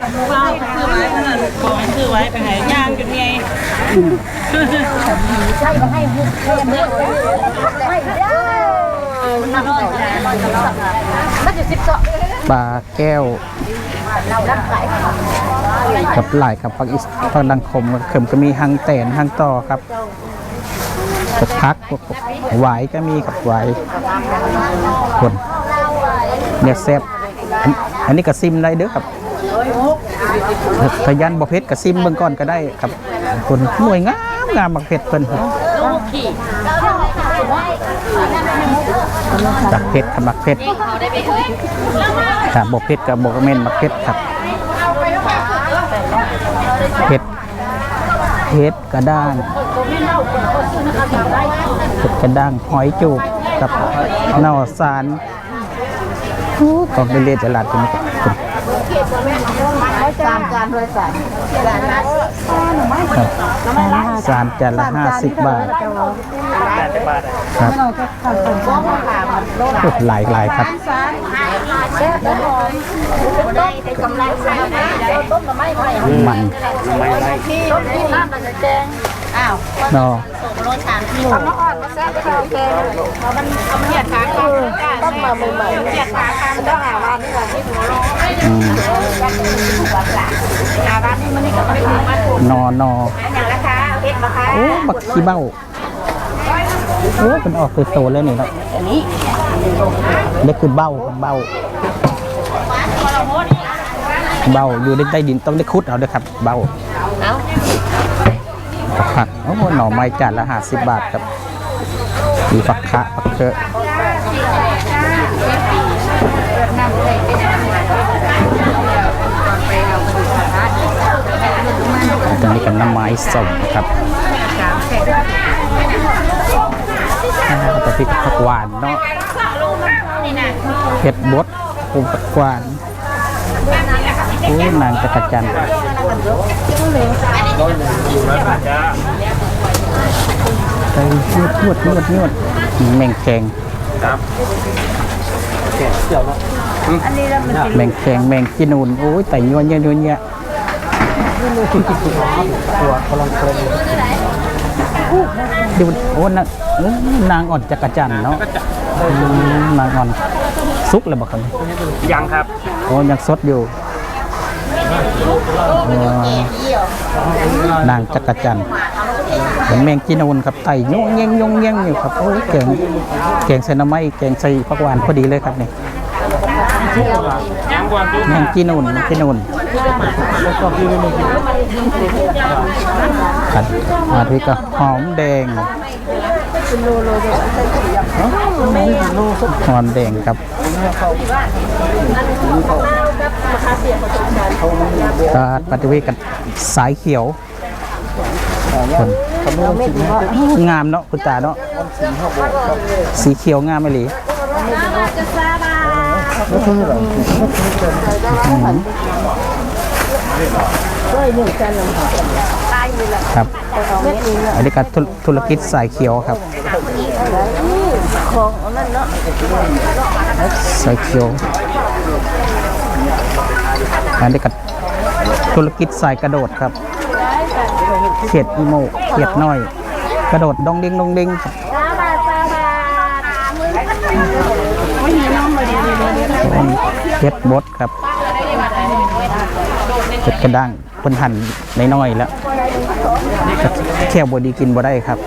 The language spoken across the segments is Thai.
ว้าคือไว้ขนาดบอกให้คือไว้ไปหายย่างจนไงใช่มาให้บุกเพื่อนเพื่อนไม่ได้นั่งต่อน่าจะสิบสองปลาแก้วกับหลายครับผักอิสผักดังขมเข็มก็มีหังแตนหังต่อครับพวกพักพวกหวก็มีกับไหวคนเนี่ยแซ่บอันอันนี้ก็ซิมได้เด้อครับ ทะยันบ่เพชรก็ซิมเบิ่งก่อนก็ได้ครับคนหน่วยงามงามบักเพชรเพิ่นบักเพชรครับบักเพชรครับบ่เพชรกับบ่แม่นบักเพชรครับเห็ดเห็ดกระด้างเห็ดกระด้างหอยจูบกับเน่าสารของเรียนตลาดเป็น สามจานเลยสามครับสารจานละห้าสิบบาทครับโอ้หลายหลายครับแซ่บหอมได้แต่กำไรใส่ได้ต้มมาไม่ไม่มันต้ม ที่น้ำมันจะแจงอ้าวนอเอาน้ำอ่อนมาแซ่บข้าวแกงเอามันเอามันเหยียดขาก่อนต้มมาใหม่ๆเหยียดขาค่ะมันต้องหาวันนี่แหละที่หัวโลอืมหาวันนี้มันนี่ก็ไม่ถูกมาถูกนอนออย่างราคาเพชรราคาโอ้บักขี้เบ้าโอ้เป็นออกโตๆแล้วนี่เนาะอันนี้เล็กคือเบ้าครับเบ้าเบ้าอยู่ในใต้ดินต้องได้คุดเอาด้วยครับ เบ้า เอาผักโอ้โหหน่อไม้จานละห้าสิบบาทครับมีฝักคะฝักเคอะตอนนี้กับน้ำไม้ส้มครับอ่าแต่พริกผักหวานเนาะเห็ดบดปูผักหวาน โอ้นางจักรจันทร์ไปนวดนวดนวดนวดแมงแคงแมงแคงแมงกินูนโอ้ยแต่ยัวเงี้ยยัวเงี้ยตัวกำลังเพลินดูโอ้นางเอ้ยนางอ่อนจักรจันทร์เนาะอืมนางอ่อนซุกเลยบอกครับยังครับโอ้ยังสดอยู่เออ นางจักรจันทร์เป็นแมงจีนูนครับไต่ยงเงี้ยงยงเงี้ยงอยู่ครับโอ้ยแกงแกงใส่น้ำไม้แกงใส่ผักหวานพอดีเลยครับนี่ยแมงจีนูนแมงจีนูนครับมาที่ก็หอมแดง หอมแดงครับก็ปฏิเวทกับสายเขียวคนงามเนาะคุณตาเนาะสีเขียวงามไหมหลี ครับอันนี้ก็ธุธุรกิจสายเขียวครับของนั่นเนาะสายเขียวอันนี้ก็ธุรกิจสายกระโดดครับเขียดอีโมเขียดน้อย กระโดดดองดิงดองดิงครับเห็ดบดครับเห็ดกระด้างเพิ่นหั่นน้อยๆแล้ว แค่บดีกินบ่ได้ครับ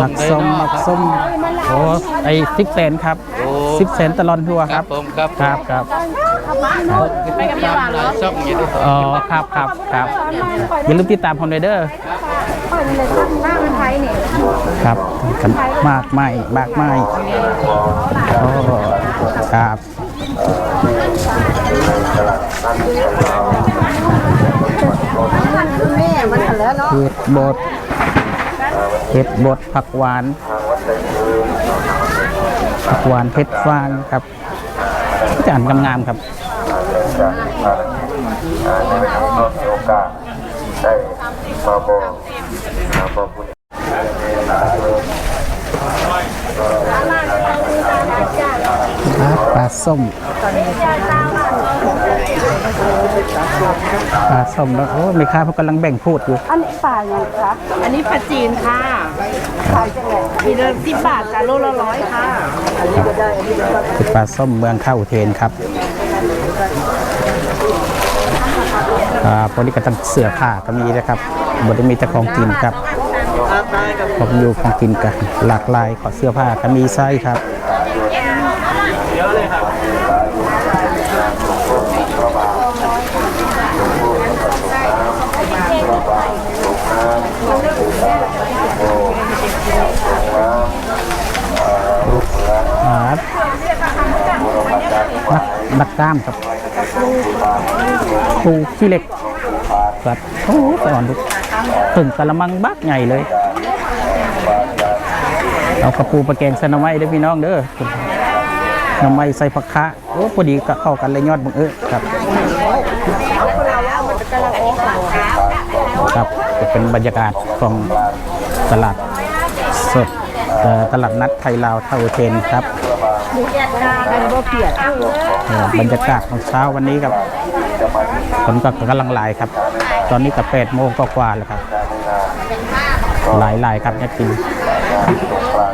มักส้มมักส้มโอ้ไอซิกแสนครับซิกแสนตลอดทัวร์ครับผมครับครับครับไปกับพี่วานเหรอช่องอย่างนี้ด้วยอ๋อครับครับครับอย่าลืมติดตามผมเลยเด้อหน้ามันไทยนี่ครับกันมากไม่มากไม่โอ้ครับ แม่มันแล้วเนาะเห็ดบดเห็ดบดผักหวานผักหวานเพชรฟางครับจานงามๆครับมีโอกาสได้มาบอกมาบอกคุณครับปลาส้ม ปลาส้มแล้วโอ้แม่ค้าเขากำลังแบ่งพูดอยู่ อันนี้ปลาอย่างคะอันนี้ปลาจีนค่ะขายจังไงมีเดิมสิบบาทจ้ะโลละร้อยค่ะ คือปลาส้มเมืองท่าอุเทนครับอ่าพวกนี้ก็ตั้งเสื้อผ้าก็มีนะครับบได้มีแต่ของกินครับผมอยู่ของกินกันหลากหลายขอเสื้อผ้าก็มีไส้ครับครับ นักกล้ามครับปูขี้เหล็กครับโอ้โหสอนดูถึงกะละมังบักใหญ่เลย เอากระปูประแกงใส่น้ำไม้เด้อพี่น้องเด้อน้ำไม้ใส่ผักคะโอ้พอดีก็เข้ากันเลยยอดบังเอิญครับครับจะเป็นบรรยากาศของตลาดสดตลาดนัดไทยลาวเท่าเทนครับ อันบ่เปียกเอ่อบรรยากาศของเช้าวันนี้ครับฝนก็กำลังหลายครับ ตอนนี้ก็แปดโมงก็กว่าแล้วครับหลายหลายครับเนี่ยกิน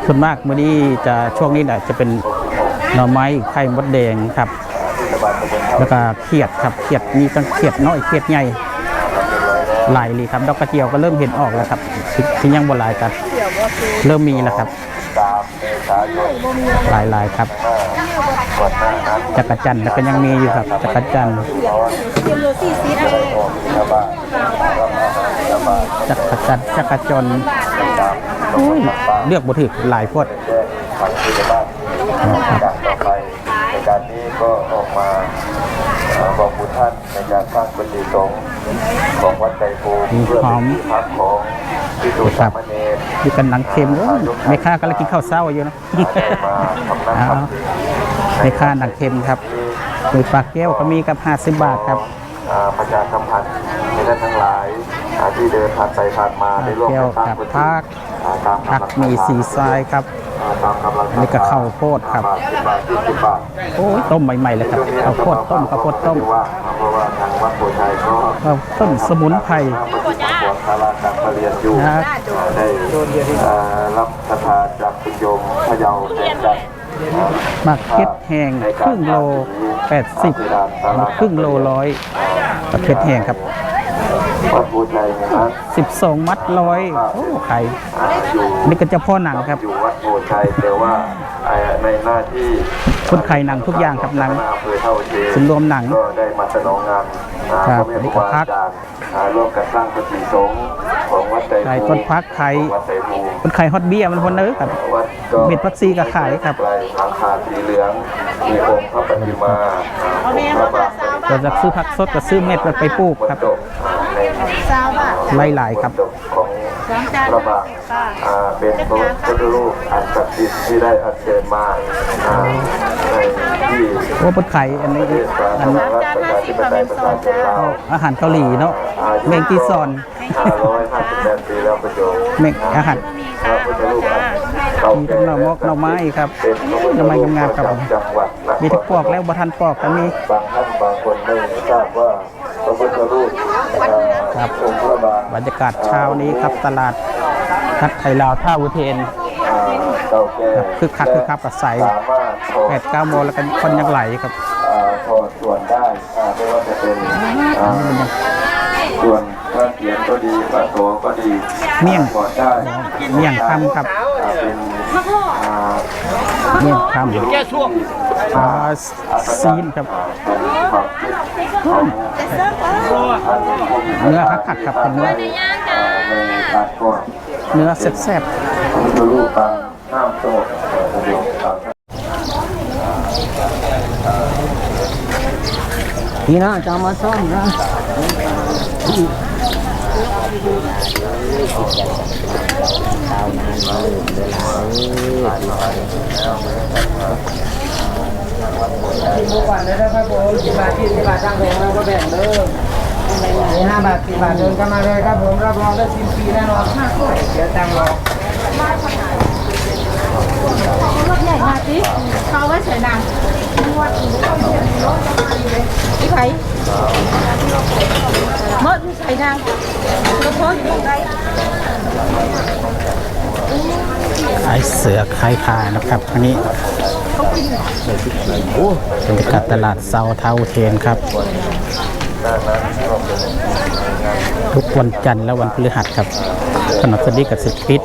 ส่วนมากมื้อนี้จะช่วงนี้แหละจะเป็นหน่อไม้ไข่มดแดงครับ แล้วก็เขียดครับเขียดมีทั้งเขียดน้อยเขียดใหญ่หลายเลยครับดอกกระเจียวก็เริ่มเห็นออกแล้วครับที่ยังบ่หลายกันเริ่มมีแล้วครับ หลายหลายครับ จักรจันทร์แล้วก็ยังมีอยู่ครับจักรจันทร์จักรจันทร์จักรจนเลือกบ่ถึกหลายพวดครับ กต่อไปในการนี้ก็ออกมาเอ่อบอกบุญท่านในการสร้างปฏิสงฆ์ของวัดไก่ภูมิเพื่อเป็นที่พักของที่สุสามเณรมีกันหนังเค็มโอ้ยแม่ค้ากำลังกินข้าวเช้าอยู่นะได้มาทำน้ำเอาทำดีแม่ค้าหนังเค็มครับมีปลาแก้วก็มีกับ50บาทครับอ่าประชาสัมพันธ์ให้ท่านทั้งหลายอ่าที่เดินผ่านไปผ่านมาได้ร่วมกันสร้างพื้นที่อ่าตามผักกำลังมีสีทรายครับ อ่าตามกำลังอันนี้ก็ข้าวโพดครับบาทสิบบาทยี่สิบบาทโอ้ยต้มใหม่ๆเลยครับข้าวโพดต้มข้าวโพดต้มว่าเพราะว่าทางวัดโพชัยก็ข้าวต้มสมุนไพรสวนคาราการประเรียนอยู่ครับได้เอ่อรับศรัทธาจากคุณโยมพะเยาแห่งจันทร์หมักเก็ดแห้งครึ่งโล 80 ครึ่งโลร้อยกับเก็ดแห้งครับ วัดโพชัยนะ12มัดร้อยโอ้ไข่อ่าอยู่นี่ก็เจะพ่อหนังครับอยู่วัดโพชัยแต่ว่าเอ่อในหน้าที่คนไข่หนังทุกอย่างครับหนังอำเภอเท่าเทส่วนรวมหนังก็ได้มาสนองงานอ่าครับพะเมรุมาจารย์อ่าร่วมกันสร้างปฏิสงฆ์ของวัดไตรไข่ภูต้นพักไข่วัดไตรภูคนไข่ฮอตเบี้ยมันคนเนื้อครับวัดก็เม็ดพักซีก็ขายครับลายหลังคาสีเหลืองมีองค์พระปฏิมาอ่าองค์พระบาทเราจะซื้อผักสดก็ซื้อเม็ดไปปลูกครับดกใน สาวบาทไล่หลายครับดกของพระบาทอ่าเป็นพระพุทธรูปอันศักดิ์สิทธิ์ที่ได้อัญเชิญมาอ่าในที่โอ้ปนไข่อันนี้ประเทศสาอัธารนณรัฐประชาธิปไตยประชาชนลาวอาหารเกาหลีเนาะเมงกีซอน558ปีแล้วประโยชน์เมงอาหารพระพุทธรูปอันเก่ามีแก่ทั้งหน่อมอกหน่อไม้ครับเป็นพระพุทธหน่อไม้รูปงามๆครับประจำจังหวัดนครมีทั้งปอกแล้วบ่ทันปอกก็มีบางท่านบางคนไม่ทราบว่าพระพุทธรูปเอ่อ ครับองค์พระบางบรรยากาศเช้านี้ครับตลาดนัดไทยลาวท่าอุเทนอ่าเก่าแก่ครับคึกคักคึกคักกับใสสามารถถอดแปดเก้าโมงแล้วก็คนยังไหลครับอ่าถอดส่วนได้อ่าไม่ว่าจะเป็นอ่าส่วนพระเกียรติก็ดีพระโสก็ดีเมี่ยงถอดได้เมี่ยงคำครับอ่าเป็นอ่าเมี่ยงคำแก้ช่วง ปลาซีนครับเป็นความคิดของท่านผู้มีเนื้อคักๆครับเป็นเนื้อในการก่อนเนื้อแซ่บพระพุทธรูปต่างห้ามสงบประโยชน์ต่างนี่นะจะมา ซ่อมนะทุกวันเลยนะครับผมสิบบาทยี่สิบบาทตั้งแผงเราก็แบ่งเด้อมีห้าบาทสิบบาทเดินกันมาเลยครับผมรับรองได้ชิมฟรีแน่นอนห้าถ้วยเดี๋ยวตังค์รอรถใหญ่มาสิเขาไว้ใส่น้ำที่ไผเมื่อที่ใส่นางก็โทษอยู่ตรงไหนขายเสือขายผ้านะครับอันนี้ บรรยากาศตลาดเซาเท้าเทนครับ ทุกวันจันทร์และวันพฤหัสครับถนนสวัสดีกับสิบปิด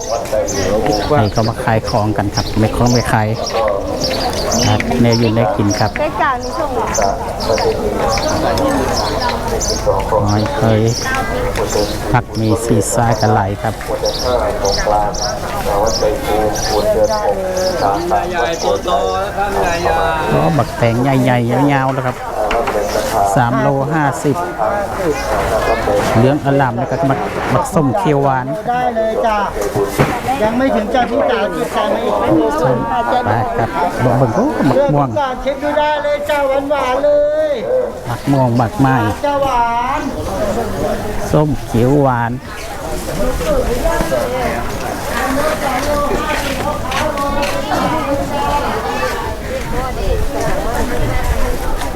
ให้เขามาขายของกันครับไม่ของไม่ขายครับแนวอยู่ในกินครับ ใกล้กลางนี่ช่วงไหนหอยเคยผักมีซีซ่ายกระไหลครับของกลางวัดใจภูมิปูนเดือนหกสามสามใหญ่ตัวโตนะครับใหญ่ใหญ่อ๋อบักแตงใหญ่ๆยาวๆนะครับรับเป็นราคาสามโลห้าสิบ เหลืองอลามแล้วก็บักบักส้มเขียวหวาน ได้เลยจ้ายังไม่ถึงจ้าพี่จ๋าจิตใจไม่อีกไปครับลองเบิ่งโอ้หมักม่วงก่อนเช็คดูได้เลยจ้าหวานหวานๆเลยหมักม่วงหมักไม้จ้าหวานส้มเขียวหวาน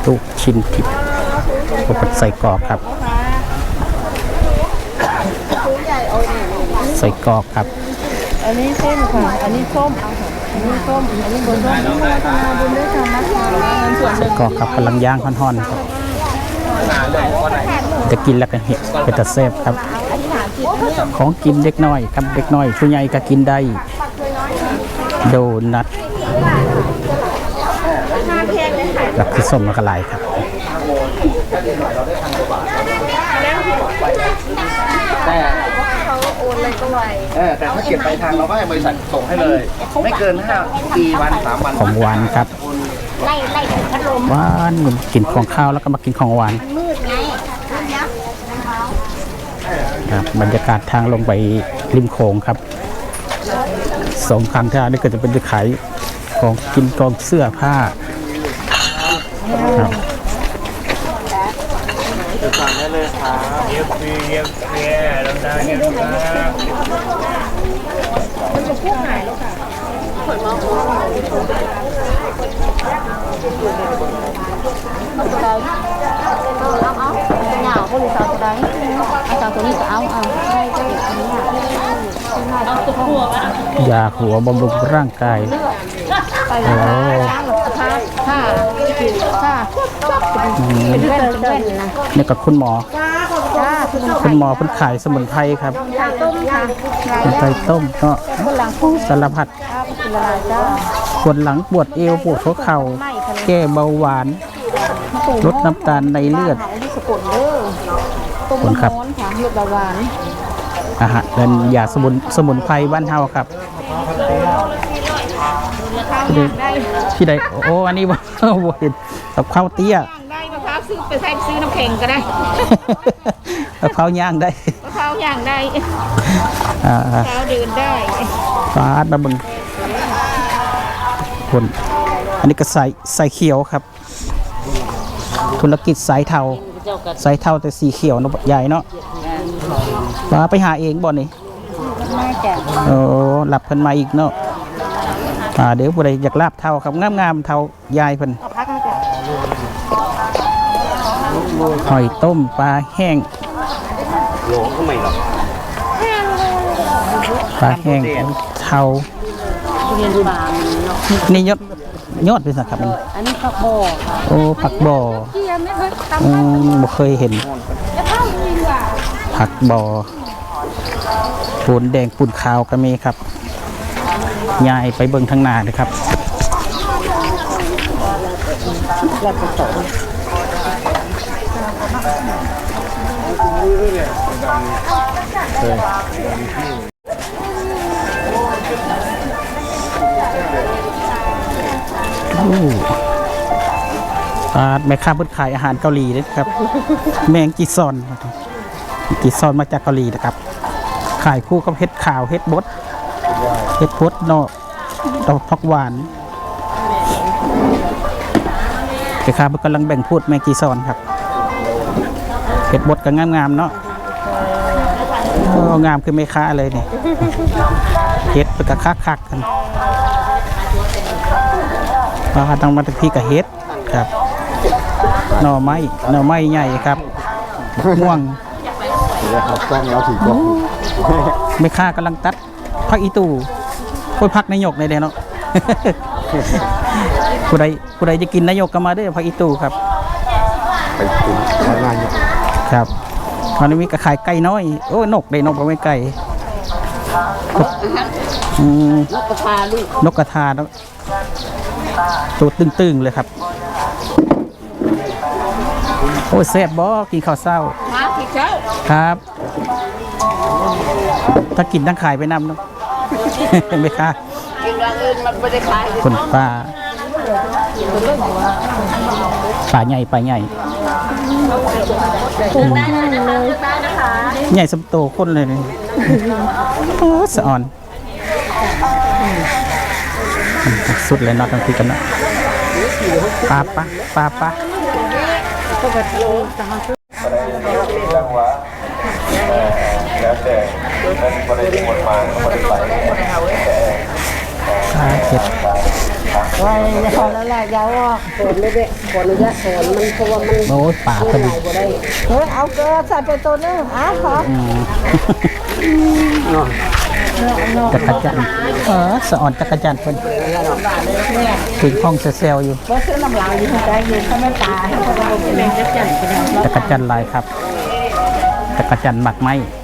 ลูกชิ้นทิพย์ก็เป็นใส่กรอกครับ ใส่กรอกครับ อันนี้เส้นค่ะ อันนี้ส้มอันนี้ส้ม อันนี้บนส้มนี่มาทำงานบุญด้วยกันนะคะส่วนหใส่นึ่งกรอกครับกำลังย่างห่อนๆครับจะกินแล้วก็เห็ดเป็นตะเซฟครับ ของกินเด็กน้อยครับเด็กน้อยผู้ใหญ่ก็กินได้ โดนัท กับที่ส้มแล้วก็ไหลายครับเออแต่ถ้าเก็บไปลายทางเราก็ให้บริษัทส่งให้เลย ไม่เกิน5ปีวัน3วันของหวานครับหวานกินของข้าวแล้วก็มากินของหวานครับบรรยากาศทางลงไปริมโขงครับสองข้างทางนี่ก็จะเป็นจะขายของกินกองเสื้อผ้า ครับสั่งได้เลยครับเย็บฟรีเย็บฟรีลำดาเย็บครับเอาเอาเป็นเหงาคนหรือสาวจะได้อาสาวตัวนี้ก็เอาเอาใช่ก็เด็กคนนี้อะเอาตัวพวกอะยาหัวบำรุงร่างกายไปแล้ว ช้างหรือผ้าผ้าผ้าเป็นเพื่อนเป็นเพื่อนนะนี่กับคุณหมอ จ้าคือมันคุณหมอเพิ่นขายสมุนไพรครับไข่ต้มค่ะสมุนไพรต้มก็คนหลังพุ่งสารพัดข้าวเป็นละลายจ้าปวดหลังปวดเอวปวดหัวเข่าแก้เบาหวาน ลดน้ำตาลในเลือดหายที่สกุลเด้อต้มคนครับน้ำร้อนค่ะเลือดเบาหวานอาหารเป็นยาสมุนสมุนไพรบ้านเฮาครับ ข้าวย่างได้ที่ใดโอ้อันนี้บ่บ่เห็นกับข้าวเตี้ยย่างได้มะพร้าวซื้อไปใส่ซื้อน้ำแข็งก็ได้กับข้าวย่างได้มะพร้าวย่างได้อ่ามะพร้าวเดินได้ฟาดมาเบิ่งคนอันนี้ก็ใส่ใส่เขียวครับ ธุรกิจสายเทาสายเทาแต่สีเขียวเนาะใหญ่เนาะมาไปหาเองบ่นี่แม่จ้ะโอ้หลับเพิ่นมาอีกเนาะ อ่าเดี๋ยวผู้ใดอยากลาบเท่าครับงามๆเท่ายายเพิ่นเอาพักนะจ้ะหอยต้มปลาแห้งโหลทำไมหรอปลาแห้งเท่าเรียนบางนี่ยอดยอดเป็นสักครับมันอันนี้ข้าวบ่อค่ะโอ้ผักบ่อเกียร์ไม่เคยตอืมบ่เคยเห็นแล้วข้าวกินว่ะผักบ่อปูนแดงปูนขาวก็มีครับ ยายไปเบิ่งทางนาเลยครับอู้ปลาแม่ค้าเพิ่นขายอาหารเกาหลีเลยครับ แมงจีซอนจีซอนมาจากเกาหลีนะครับ ขายคู่กับเห็ดขาวเห็ดบด เห็ดบดเนาะดอกผักหวานแม่ค้าเพิ่นกำลังแบ่งพูดแมงจีซอนครับเห็ดบดก็งามๆเนาะโอ้งามคือแม่ค้าเลยเนี่ยเห็ดเป็นกะคักๆกันปลาต้องมาที่กับเฮ็ดครับหน่อไม้หน่อไม้ใหญ่ครับม่วงครับกล้องแล้วถือกล้องไม่ค่ากำลังตัดพักอีตู่ พูดพักนายกในเดเนาะผู้ใดผู้ใดจะกินนายกก็มาเด้อพักอีตู่ครับไปกินทำงานอยู่ครับตอนนี้มีกระขายไก่น้อยโอ้ยนกได้นกก็ไม่ไก่อืมนกกระทาลูกนกกระทาเนอะตัวตึงๆเลยครับ โอ้ยแซ่บบ่กินข้าวเศร้ามาพี่เจ้าครับ ถ้ากินทั้งขายไปนำเนาะ ไม่ค่ะกินอย่างอื่นมันไม่ได้ขายคนปลาปลาใหญ่ปลาใหญ่ถูกได้เลยนะคะใหญ่สมโตคนเลยนี่โอ้สะอ่อน สุดเลยเนาะทั้งทีกันเนาะปลาปะปลาปะจังหวะเอ่อ แล้วแต่นั้นบริบทมาบริไปแต่ปลาเห็ดไว้พอแล้วแหละยาวอะฝนเลยเด็กฝนเลยจะฝนมันเพราะว่ามันโอ้ยปลาพอดีเฮ้ยเอาเกลือใส่ไปตัวนึงอะขออืมจักรจันเออสะอ่อนจักรจันเพิ่นถึงห้องเซลล์อยู่บ่ซื้อน้ำลายอยู่ใจอยู่ถ้าไม่ตายเขาก็บ่เป็นจักจั่นเป็นจักรจันลายครับจักรจันหมักไหมเ